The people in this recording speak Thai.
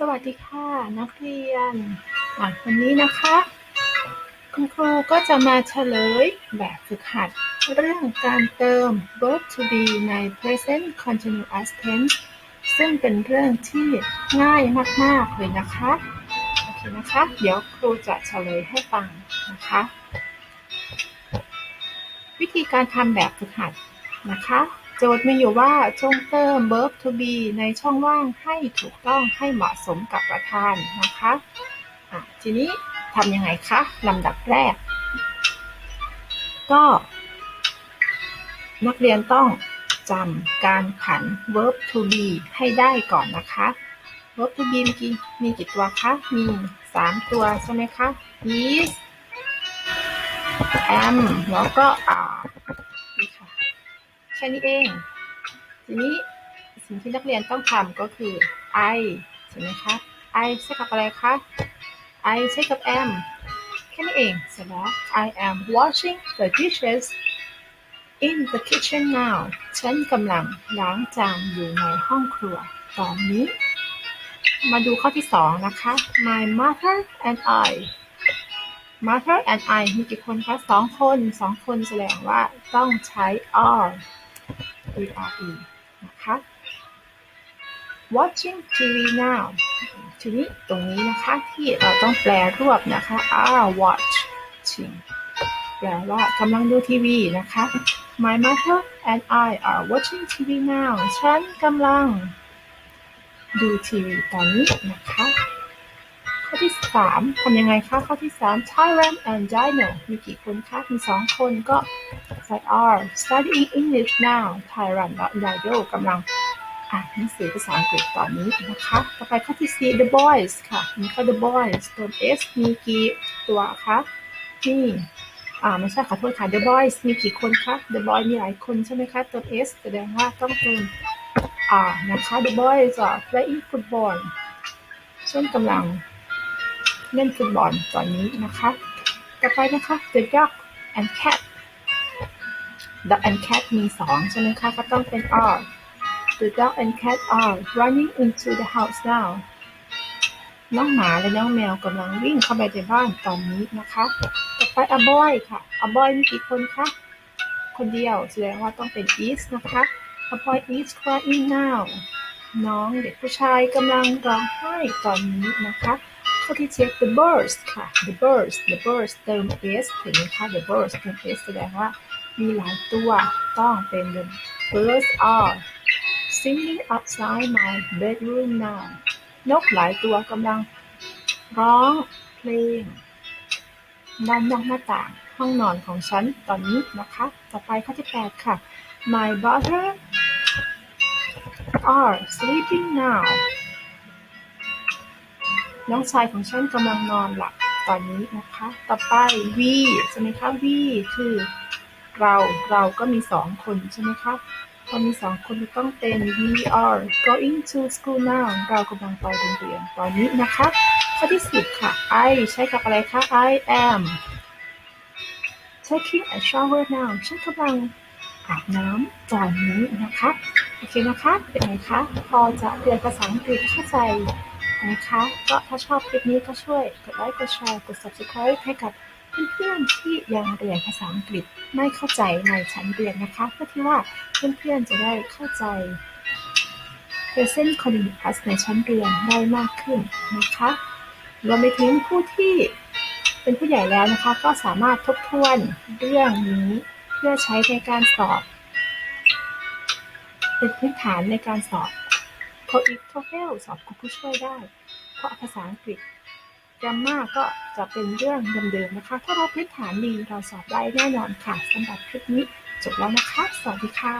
สวัสดีค่ะนักเรียนวันนี้นะคะ คุณครูก็จะมาเฉลยแบบฝึกหัด เรื่องการเติม verb to be ใน present continuous tense ซึ่งเป็นเรื่องที่ง่ายมาก ๆ เลยนะคะ โอเคนะคะ เดี๋ยวครูจะเฉลยให้ฟังนะคะ วิธีการทำแบบฝึกหัดนะคะ โจทย์มีอยู่ว่า จงเติม verb to be ในช่องว่างให้ถูกต้องให้เหมาะสมกับประธานนะคะะทีนี้ทำยังไงคะลำดับแรก ก็ นักเรียนต้องจำการขัน verb to be ให้ได้ก่อนนะคะ verb to be มีกี่มีกี่ตัวคะ มี 3 ตัวใช่ไหมคะ is am แล้วก็ are แค่นี้เอง ทีนี้สิ่งที่นักเรียนต้องทำก็คือ I ใช่ไหมคะ I ใช้กับอะไรคะ I ใช้กับ am แค่นี้เองเสร็จแล้ว I am washing the dishes in the kitchen now ฉันกำลังล้างจานอยู่ในห้องครัวตอนนี้ มาดูข้อที่สองนะคะ My mother and I mother and I มีกี่คนคะสองคนสองคนแสดงว่าต้องใช้ are e r e นะคะ watching TV now ทีนี้ตรงนี้นะคะที่เราต้องแปลรวบนะคะ are watching แปลว่ากำลังดูทีวีนะคะ My mother and I are watching TV now ฉันกำลังดูทีวีตอนนี้นะคะ ข้อที่สามทำยังไงคะ ข้อที่สาม Tyran and Dino มีกี่คนคะ มีสองคนก็ are studying English now Tyran และ Dino กำลังอ่านหนังสือภาษาอังกฤษตอนนี้นะคะต่อไปข้อที่สี่ the boys ค่ะ มีข้อ the boys ตัว s มีกี่ตัวคะนี่อ่าไม่ใช่ขอโทษค่ะ the boys มีกี่คนคะ the boy มีหลายคนใช่ไหมคะ ตัว s แสดงว่าต้องเติมอ่านะคะ the boys are playing football ฉันกำลังเล่นฟุตบอลตอนนี้นะคะ ต่อไปนะคะ the dog and cat dog and cat มีสองใช่ไหมคะ ก็ต้องเป็น are the dog and cat are running into the house now น้องหมาและน้องแมวกำลังวิ่งเข้าไปในบ้านตอนนี้นะคะ ต่อไป a boy ค่ะ a boy มีกี่คนคะ คนเดียวแสดงว่าต้องเป็น is นะคะ a boy is crying now น้องเด็กผู้ชายกำลังร้องไห้ตอนนี้นะคะข้อที่เจ็ด the birds ค่ะ the birds the birds เติม s เห็นไหมคะ the birds เติม s แสดงว่า มีหลายตัว ต้องเป็น the birds are singing outside my bedroom now นกหลายตัวกำลังร้องเพลงด้านนอกหน้าต่างห้องนอนของฉันตอนนี้นะคะ ต่อไปข้อที่ 8 ค่ะ My brother are sleeping now น้องชายของฉันกำลังนอนหลับตอนนี้นะคะ ต่อไป we ใช่ไหมคะ we คือ เรา เราก็มีสองคนใช่ไหมคะพอมีสองคนต้องเป็น we are going to school now เรากำลังไปโรงเรียนตอนนี้นะคะข้อที่สิบค่ะ I ใช้กับอะไรคะ I am taking a shower now ฉันกำลังอาบน้ำตอนนี้นะคะโอเคนะคะเป็นไงคะ พอจะเรียนภาษาอังกฤษเข้าใจนะคะ ก็ถ้าชอบคลิปนี้ก็ช่วยกดไลค์ กดแชร์ กด subscribe ให้กับ เพื่อนๆที่ยังเรียนภาษาอังกฤษไม่เข้าใจในชั้นเรียนนะคะ เพื่อที่ว่าเพื่อนๆจะได้เข้าใจ present continuous ในชั้นเรียนได้มากขึ้นนะคะรวมไปถึงผู้ที่เป็นผู้ใหญ่แล้วนะคะ ก็สามารถทบทวนเรื่องนี้เพื่อใช้ในการสอบ เป็นพื้นฐานในการสอบ TOEIC TOEFL สอบครูผู้ช่วยได้ เพราะภาษาอังกฤษ แกรมมาก็จะเป็นเรื่องเดิมๆนะคะ ถ้าเราพื้นฐานดีเราสอบได้แน่นอนค่ะสำหรับคลิปนี้จบแล้วนะคะ สวัสดีค่ะ